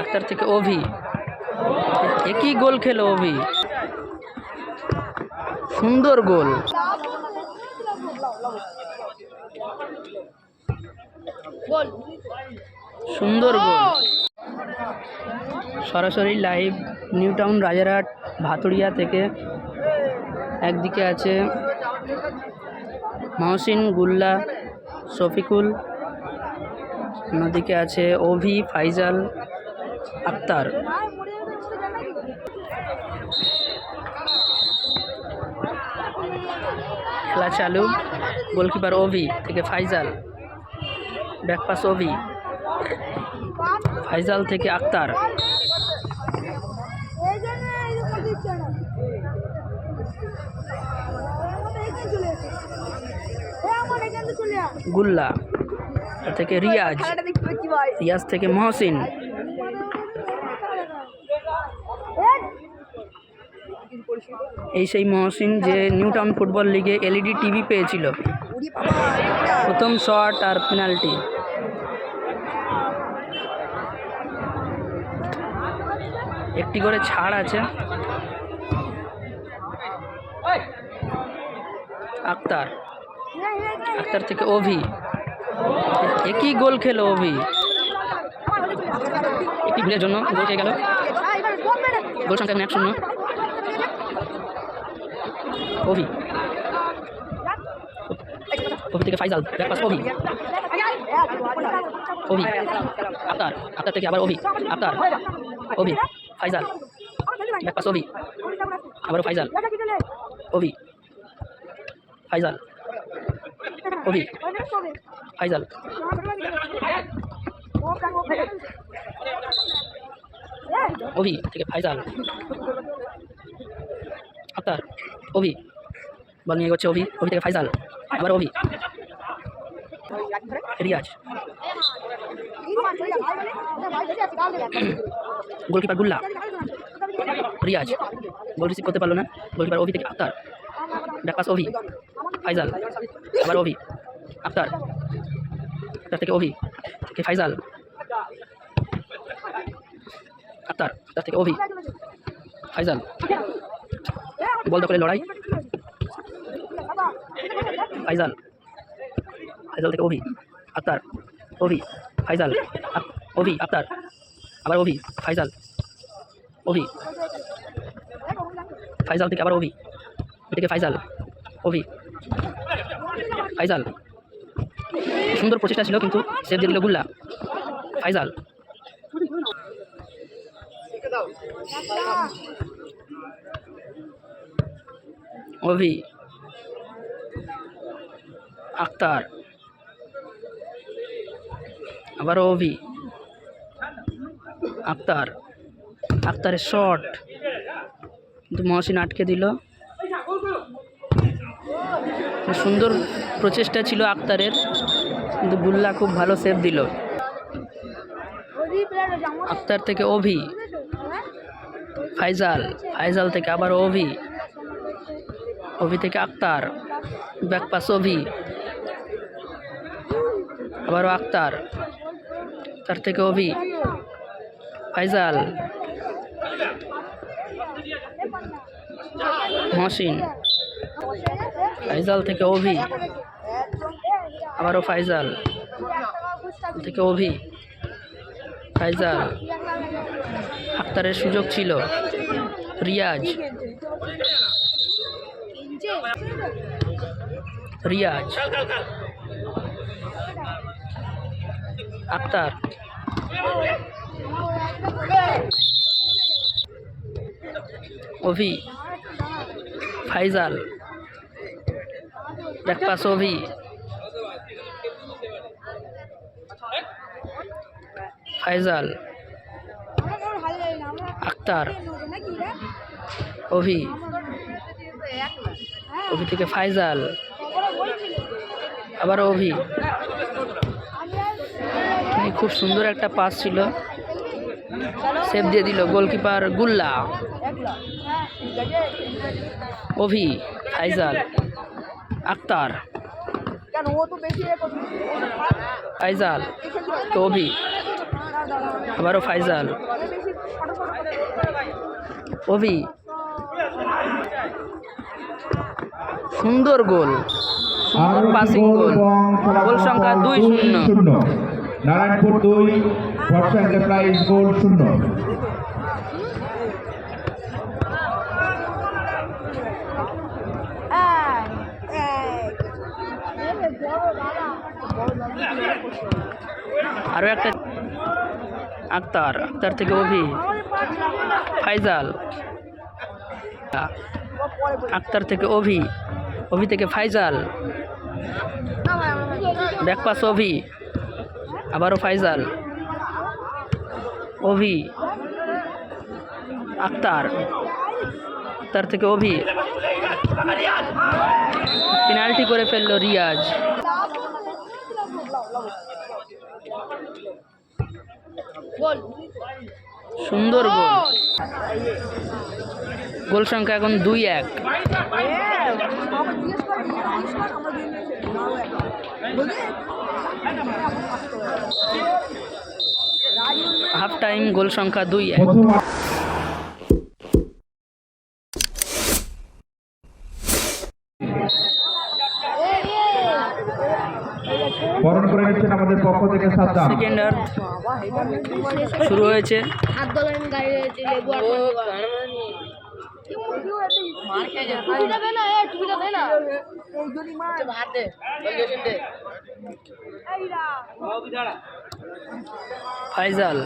আক্তার থেকে অভি। একই গোল খেলো অভি? সুন্দর গোল। সুন্দর গোল। সরাসরি live new town Rajarhat Bhaturia থেকে। একদিকে আছে মহসিন, গুল্লা, শফিকুল অন্যদিকে আছে অভি ফাইজাল আক্তার। খেলা চালু। গোলকিপার অভি থেকে ফাইজাল। ব্যাকপাস অভি ফাইজাল থেকে আক্তার। গুল্লা। থেকে রিয়াজ। রিয়াজ থেকে মহসিন। এই সেই মহসিন যে নিউ টাউন ফুটবল লিগে এলইডি টিভি পেয়েছিল। প্রথম শট আর পেনাল্টি। একটি করে ছাড় আছে। আক্তার। আক্তার থেকে অভি। একই গোল খেলো অভি। একটি ভুলের জন্য গোল খেয়ে গেল। গোল সংখ্যা এখন এক শূন্য। অভি। অভি থেকে ফাইজাল ব্যাকপাস অভি। অভি। আক্তার আক্তার থেকে আবার অভি। Akhtar Abhi, Faizal back pass Abhi. আবারও ফাইজাল, অভি ফাইজাল, অভি। ফাইজাল। অভি থেকে ফাইজাল। আক্তার, অভি। বল নিয়ে এগোচ্ছে অভি অভি থেকে ফাইজাল। আবার Abhi. Riyaz. Goalkeeper Gulla. Riyaz. Goal receive করতে পারল না। গোলকিপার অভি থেকে আক্তার। ডাকাস অভি। ফাইজাল। আবার অভি। আক্তার। আক্তার থেকে অভি থেকে ফাইজাল। আক্তার আক্তার থেকে অভি, ফাইজাল। বল দখলে লড়াই। ফাইজাল ফাইজাল থেকে অভি আক্তার অভি, ফাইজাল অভি আক্তার আবার অভি, ফাইজাল অভি, ফাইজাল থেকে আবার অভি থেকে ফাইজাল, অভি, ফাইজাল। সুন্দর প্রচেষ্টা ছিল কিন্তু সেভ দিয়ে দিল গুল্লা। ফাইজাল। অভি। আক্তার। আবার অভি। আক্তার। আক্তারের শট। কিন্তু মহসিন আটকে দিল। সুন্দর প্রচেষ্টা ছিল আক্তারের। কিন্তু গুল্লা খুব ভালো সেভ দিল। আক্তার থেকে অভি। ফাইজাল ফাইজাল থেকে আবার অভি। অভি থেকে আক্তার। ব্যাকপাস অভি। আবারও আক্তার। তার থেকে অভি। ফাইজাল। মহসিন। ফাইজাল থেকে অভি। আবারও ফাইজাল। থেকে অভি। ফাইজাল। আক্তারের সুযোগ ছিল। Riyaz. Riyaz. Akhtar. Abhi. Faizal. Back pass Abhi. Faizal. Akhtar. Abhi. Abhi থেকে ফাইজাল। আবার অভি। খুব সুন্দর একটা পাস ছিল। সেভ দিয়ে দিল গোলকিপার গুল্লা। অভি, ফাইজাল। আক্তার। ফাইজাল। তো অভি। আবারও ফাইজাল। অভি সুন্দর গোল সুন্দর পাসিং গোল গোল সংখ্যা দুই শূন্য নারায়ণপুর দুই এন্টারপ্রাইজ গোল শূন্য। আরও একটা আক্তার আক্তার থেকে অভি। ফাইজাল। আক্তার থেকে অভি অভি থেকে ফাইজাল। ব্যাকপাস অভি, আবারও ফাইজাল। অভি, আক্তার আক্তার থেকে অভি। পেনাল্টি করে ফেলল রিয়াজ। গোল সুন্দর গোল। গোল সংখ্যা এখন দুই এক। হাফ টাইম গোল সংখ্যা দুই এক। বরণ করে নিচ্ছেন আমাদের পক্ষ থেকে সাদ্দাম। শুরু হয়েছে। ফাইজাল।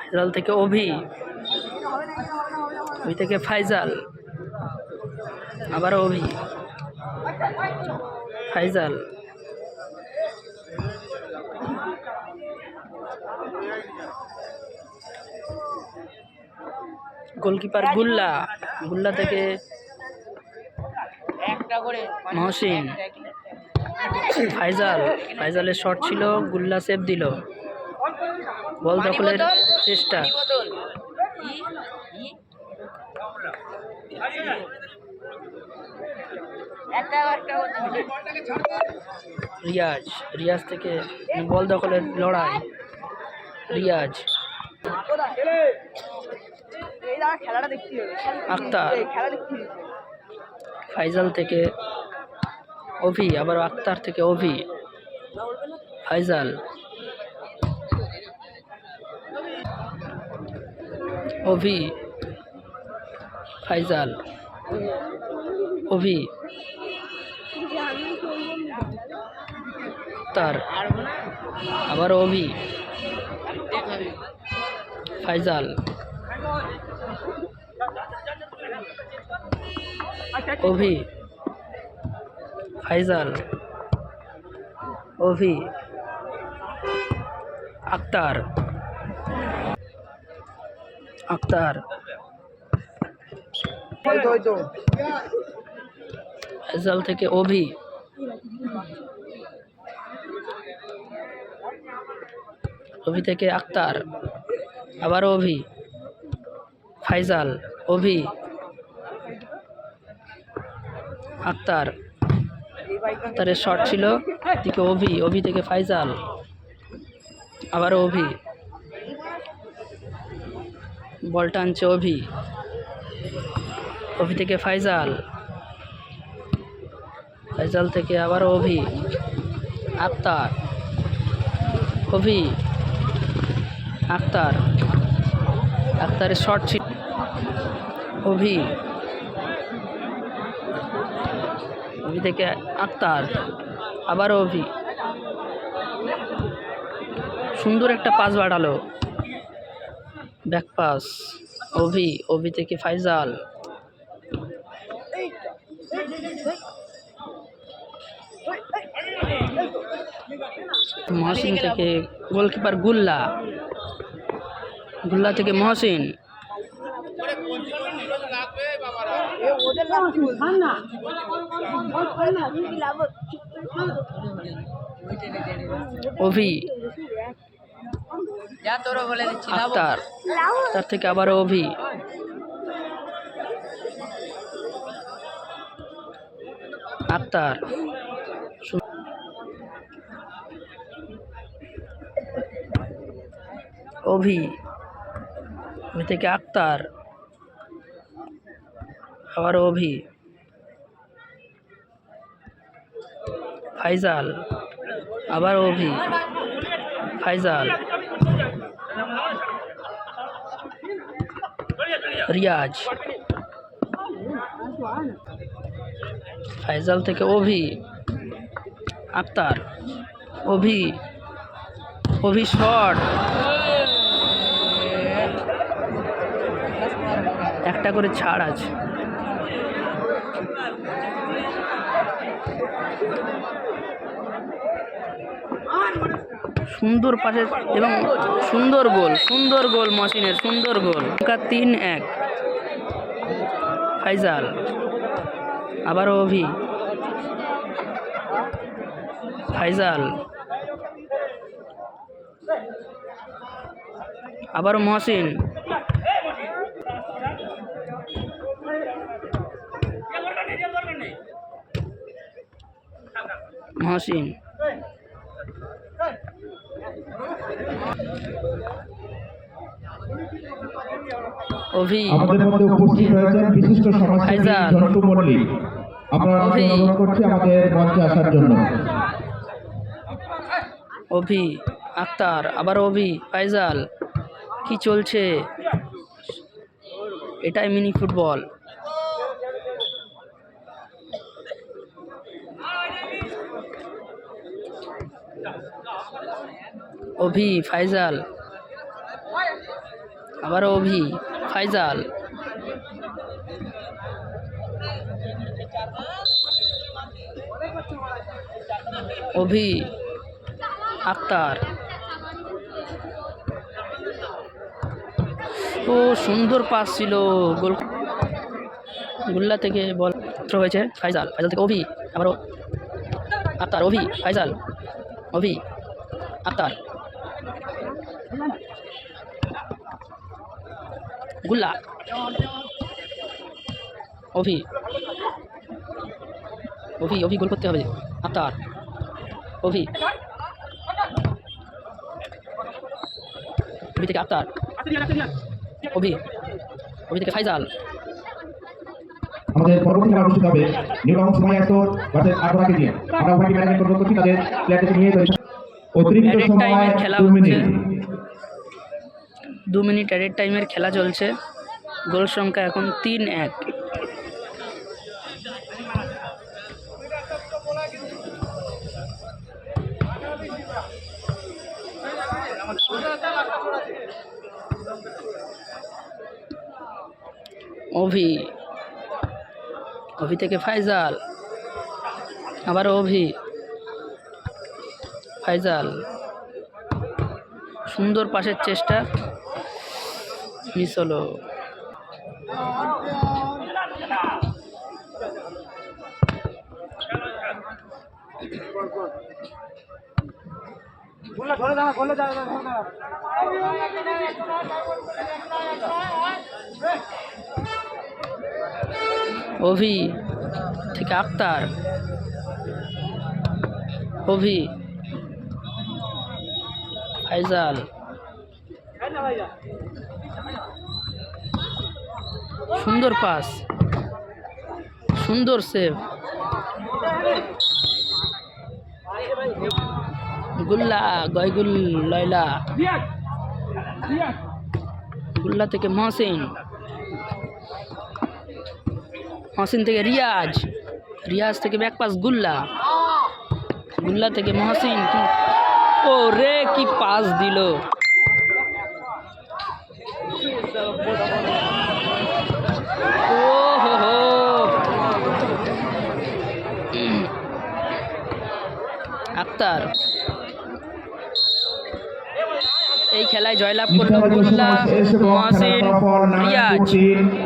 ফাইজাল থেকে অভি। অভি থেকে ফাইজাল। আবার অভি। ফাইজাল। গোলকিপার গুল্লা। গুল্লা থেকে মহসিন। ফাইজাল। ফাইজালের শট ছিল, গুল্লা সেভ দিল। বল দখলের চেষ্টা। রিয়াজ। রিয়াজ থেকে বল দখলের লড়াই। রিয়াজ। এই দাঁড়া খেলাটা দেখতে হবে। আক্তার। খেলা দেখতে ফাইজাল থেকে অভি আবার আক্তার থেকে অভি। ফাইজাল। অভি। ফাইজাল। অভি। তার আবার অভি। ফাইজাল। অভি। ফাইজাল। অভি। আক্তার। আক্তার। ফাইজাল থেকে অভি। অভি থেকে আক্তার। আবার অভি। ফাইজাল, অভি। আক্তার। আক্তারের শট ছিল দিকে অভি অভি থেকে ফাইজাল আবার অভি। বল টানছে অভি। অভি থেকে ফাইজাল। ফাইজাল থেকে আবার অভি। আক্তার। অভি। আক্তার। আক্তারের শট ছিল অভি। অভি থেকে আক্তার আবার অভি। সুন্দর একটা পাস বাড়ালো। ব্যাক পাস, অভি অভি থেকে ফাইজাল। মহসিন থেকে গোলকিপার গুল্লা। গুল্লা থেকে মহসিন। তার থেকে আবার অভি। আক্তার অভি থেকে আক্তার। আবার অভি। ফাইজাল, আবার অভি। ফাইজাল। রিয়াজ। ফাইজাল থেকে অভি। আক্তার অভি। অভি শট। একটা করে ছাড় আছে। সুন্দর পাশে এবং সুন্দর গোল সুন্দর গোল মসিনের সুন্দর গোল। তিন এক। ফাইজাল। আবার অভি। ফাইজাল। আবার মহসিন। মহসিন। অভি। আমাদের মধ্যে উপস্থিত রয়েছেন বিশিষ্ট সমাজসেবী ফাইজাল। ঝন্টু মল্লিক আমরা অভি। অনুরোধ করছি আমাদের মঞ্চে আসার জন্য। অভি আক্তার আবার অভি ফাইজাল কি চলছে? এটাই মিনি ফুটবল। অভি, ফাইজাল। আবার অভি, ফাইজাল। অভি, আক্তার। ও, সুন্দর পাস ছিল। গোল গুল্লা থেকে বল হয়েছে ফাইজাল। ফাইজাল থেকে অভি, আবারও আক্তার। অভি, ফাইজাল। অভি, আক্তার। গুল্লা অভি। অভি অভি গোল করতে হবে। আক্তার অভি। অভি থেকে আক্তার অভি। অভি থেকে ফাইজাল। আমাদের পরবর্তী খেলা অনুষ্ঠিত হবে নিউ সময় এত ভার্সেস আগ্রাকে নিয়ে। আমরা উভয়টি ম্যানেজমেন্ট করব তাদের প্লেয়ারদেরকে নিয়ে তৈরি। অতিরিক্ত সময় খেলা। মিনিট। দু মিনিট অ্যাডেড টাইমের খেলা চলছে। গোল সংখ্যা এখন তিন এক। অভি। অভি থেকে ফাইজাল। আবার অভি। ফাইজাল। সুন্দর পাশের চেষ্টা। মিস হলো। অভি থেকে আক্তার। অভি ফাইজাল। সুন্দর পাস। সুন্দর সেভ গুল্লা, গয়গুল, লয়লা। গুল্লা থেকে মহসিন। মহসিন থেকে রিয়াজ। রিয়াজ থেকে ব্যাক পাস গুল্লা। গুল্লা থেকে মহসিন। ও রে, কি পাস দিল। আক্তার এই খেলায় জয়লাভ করল মহসিন রিয়াজ। 9-14